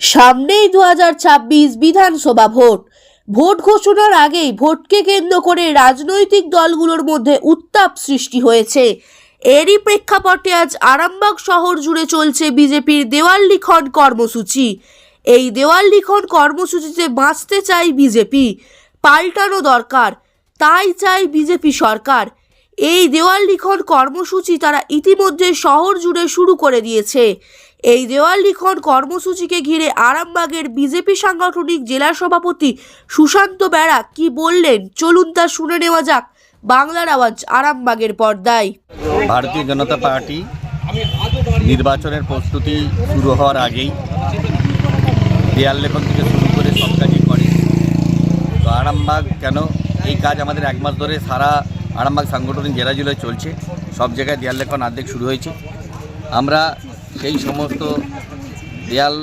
সামনেই দু হাজার ছাব্বিশ বিধানসভা ভোট। ভোট ঘোষণার আগেই ভোটকে কেন্দ্র করে রাজনৈতিক দলগুলোর মধ্যে উত্তাপ সৃষ্টি হয়েছে। এরই প্রেক্ষাপটে আজ আরামবাগ শহর জুড়ে চলছে বিজেপির দেওয়াল লিখন কর্মসূচি। এই দেওয়াল লিখন কর্মসূচিতে বাঁচতে চাই বিজেপি। পাল্টানো দরকার, তাই চাই বিজেপি সরকার। এই দেওয়াল লিখন কর্মসূচি তারা ইতিমধ্যে শহর জুড়ে শুরু করে দিয়েছে। এই দেওয়াল লিখন কর্মসূচিকে ঘিরে আরামবাগের বিজেপি সাংগঠনিক জেলা সভাপতি সুশান্ত বেড়া কি বললেন? চলুন তা শুনে নেওয়া যাক। বাংলার আওয়াজ আরামবাগের পর্দায়। ভারতীয় জনতা পার্টি নির্বাচনের প্রস্তুতি শুরু হওয়ার আগেই দেয়াল লেখন থেকে শুরু করে সব কাজই করে। তো আরামবাগ কেন এই কাজ আমাদের এক মাস ধরে সারা আরামবাগ সাংগঠনিক জেলা জুড়ে চলছে। সব জায়গায় দেয়াল লেখন অর্ধেক শুরু হয়েছে। আমরা সেই সমস্ত দেয়াল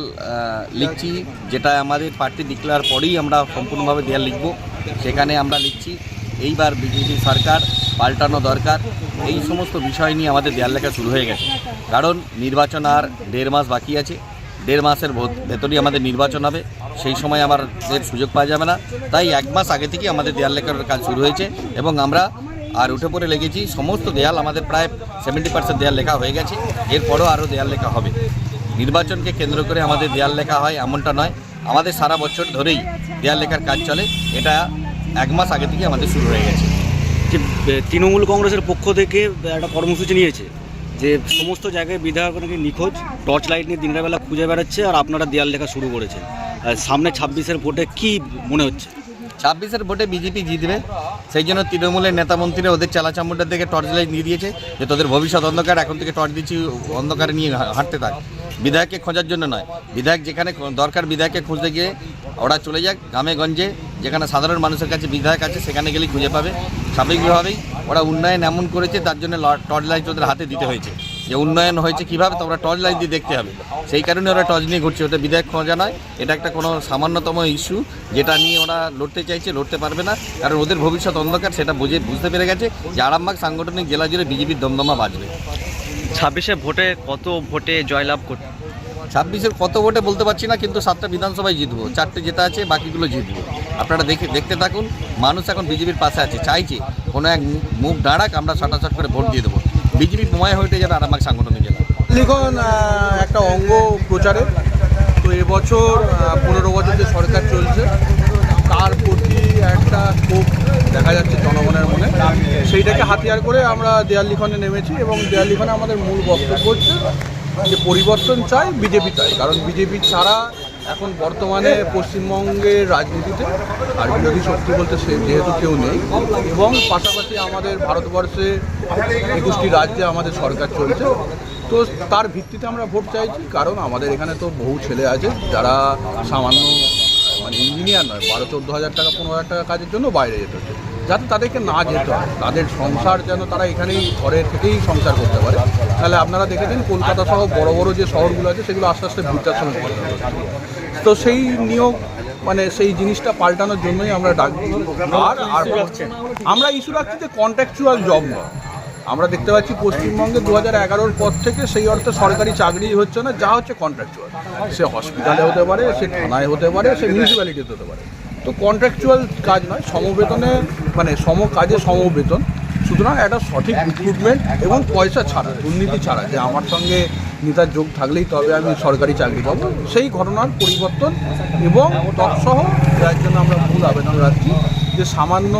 লিখছি যেটা আমাদের পার্টি ডিক্লেয়ার পরেই আমরা সম্পূর্ণভাবে দেয়াল লিখব, সেখানে আমরা লিখছি, এইবার বিজেপি সরকার পাল্টানো দরকার, এই সমস্ত বিষয় নিয়ে আমাদের দেয়াল লেখা শুরু হয়ে গেছে। কারণ নির্বাচন আর দেড় মাস বাকি আছে, দেড় মাসের ভেতরেই আমাদের নির্বাচন হবে, সেই সময় আমাদের সুযোগ পাওয়া যাবে না। তাই এক মাস আগে থেকেই আমাদের দেয়াল লেখার কাজ শুরু হয়েছে এবং আমরা আর উঠে পড়ে লেগেছি। সমস্ত দেয়াল আমাদের প্রায় সেভেন্টি পার্সেন্ট দেয়াল লেখা হয়ে গেছে। এরপরও আরও দেয়াল লেখা হবে। নির্বাচনকে কেন্দ্র করে আমাদের দেয়াল লেখা হয় এমনটা নয়। আমাদের সারা বছর ধরেই দেয়াল লেখার কাজ চলে। এটা এক মাস আগে থেকে আমাদের শুরু হয়ে গেছে। যে তৃণমূল কংগ্রেসের পক্ষ থেকে একটা কর্মসূচি নিয়েছে যে সমস্ত জায়গায় বিধায়ক নাকি নিখোঁজ, টর্চ লাইট নিয়ে দিনের বেলা খুঁজে বেড়াচ্ছে আর আপনারা দেয়াল লেখা শুরু করেছেন। সামনে ছাব্বিশের ভোটে কি মনে হচ্ছে? ছাব্বিশের ভোটে বিজেপি জিতবে। সেই জন্য তৃণমূলের নেতা মন্ত্রীরা ওদের চালাচামুন্ডার থেকে টর্চ লাইট নিয়ে দিয়েছে যে তোদের ভবিষ্যৎ অন্ধকার, এখন থেকে টর্চ দিচ্ছি, অন্ধকারে নিয়ে হাঁটতে থাক। বিধায়ককে খোঁজার জন্য নয়। বিধায়ক যেখানে দরকার বিধায়ককে খুঁজতে গিয়ে ওরা চলে যাক গ্রামে গঞ্জে, যেখানে সাধারণ মানুষের কাছে বিধায়ক আছে, সেখানে গেলেই খুঁজে পাবে। স্বাভাবিকভাবেই ওরা উন্নয়ন এমন করেছে, তার জন্য টর্চ লাইট ওদের হাতে দিতে হয়েছে। যে উন্নয়ন হয়েছে কীভাবে তোমরা টর্চ লাইট দিয়ে দেখতে হবে। সেই কারণে ওরা টর্চ নিয়ে ঘুরছে ওটা বিধায়ক খোঁজা নয়। এটা একটা কোনো সামান্যতম ইস্যু যেটা নিয়ে ওরা লড়তে চাইছে লড়তে পারবে না। কারণ ওদের ভবিষ্যৎ অন্ধকার সেটা বুঝে বুঝতে পেরে গেছে যে আরামবাগ সাংগঠনিক জেলা জুড়ে বিজেপির দমদমা বাজবে। ছাব্বিশে ভোটে কত ভোটে জয়লাভ করতে ছাব্বিশের কত ভোটে বলতে পারছি না কিন্তু সাতটা বিধানসভায় জিতবো। চারটে জেতা আছে বাকিগুলো জিতবো। আপনারা দেখে দেখতে থাকুন। মানুষ এখন বিজেপির পাশে আছে চাইছে কোনো এক মুখ- দাঁড়াক আমরা ছটাছট করে ভোট দিয়ে দেবো। বিজেপি প্রমায় হয়ে যাবে আরামবাগ সাংগঠনিক জেলা লিখন একটা অঙ্গ প্রচারে। তো এবছর পনেরো বছর যে সরকার চলছে, তার প্রতি একটা ক্ষোভ দেখা যাচ্ছে জনগণের মনে। সেইটাকে হাতিয়ার করে আমরা দেয়াল লিখনে নেমেছি এবং দেয়াল লিখনে আমাদের মূল বক্তব্য হচ্ছে যে পরিবর্তন চাই, বিজেপি চাই। কারণ বিজেপি ছাড়া এখন বর্তমানে পশ্চিমবঙ্গের রাজনীতিতে আর বিরোধী শক্তি বলতে সে যেহেতু কেউ নেই, এবং পাশাপাশি আমাদের ভারতবর্ষে একুশটি রাজ্যে আমাদের সরকার চলছে। তো তার ভিত্তিতে আমরা ভোট চাইছি, কারণ আমাদের এখানে তো বহু ছেলে আছে যারা সামান্য মানে ইঞ্জিনিয়ার নয় বারো চোদ্দ হাজার টাকা পনেরো হাজার টাকা কাজের জন্য বাইরে যেতে হচ্ছে। যাতে তাদেরকে না যেতে হয়। তাদের সংসার যেন তারা এখানেই ঘরে থেকেই সংসার করতে পারে। তাহলে আপনারা দেখেছেন কলকাতা সহ বড় বড় যে শহরগুলো আছে সেগুলো আস্তে আস্তে বৃদ্ধাশ্রমে তো সেই নিয়োগ মানে সেই জিনিসটা পাল্টানোর জন্যই আমরা ডাক আর আর আমরা ইস্যু রাখছি যে কন্ট্রাকচুয়াল জব নয়। আমরা দেখতে পাচ্ছি পশ্চিমবঙ্গে দু হাজার এগারোর পর থেকে সেই অর্থে সরকারি চাকরি হচ্ছে না, যা হচ্ছে কন্ট্রাকচুয়াল সে হসপিটালে হতে পারে, সে থানায় হতে পারে, সে মিউনিসিপ্যালিটিতে হতে পারে। তো কন্ট্রাকচুয়াল কাজ নয়, সমবেতনে মানে সম কাজে সমবেতন। সুতরাং একটা সঠিক রিক্রুটমেন্ট এবং পয়সা ছাড়া, দুর্নীতি ছাড়া, যে আমার সঙ্গে নেতার যোগ থাকলেই তবে আমি সরকারি চাকরি পাবো, সেই ঘটনার পরিবর্তন এবং তৎসহ যার জন্য আমরা মূল আবেদন রাখছি। যে সামান্য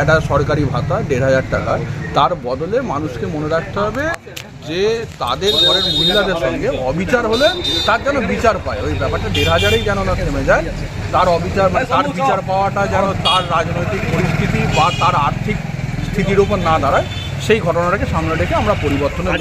একটা সরকারি ভাতা, দেড় হাজার টাকা, তার বদলে মানুষকে মনে রাখতে হবে যে তাদের ঘরের মহিলাদের সঙ্গে অবিচার হলে তার যেন বিচার পায়। ওই ব্যাপারটা দেড় হাজারেই যেন না থেমে যায়। তার অবিচার মানে তার বিচার পাওয়াটা যেন তার রাজনৈতিক পরিস্থিতি বা তার আর্থিক স্থিতির উপর না দাঁড়ায়, সেই ঘটনাটাকে সামনে রেখে আমরা পরিবর্তনের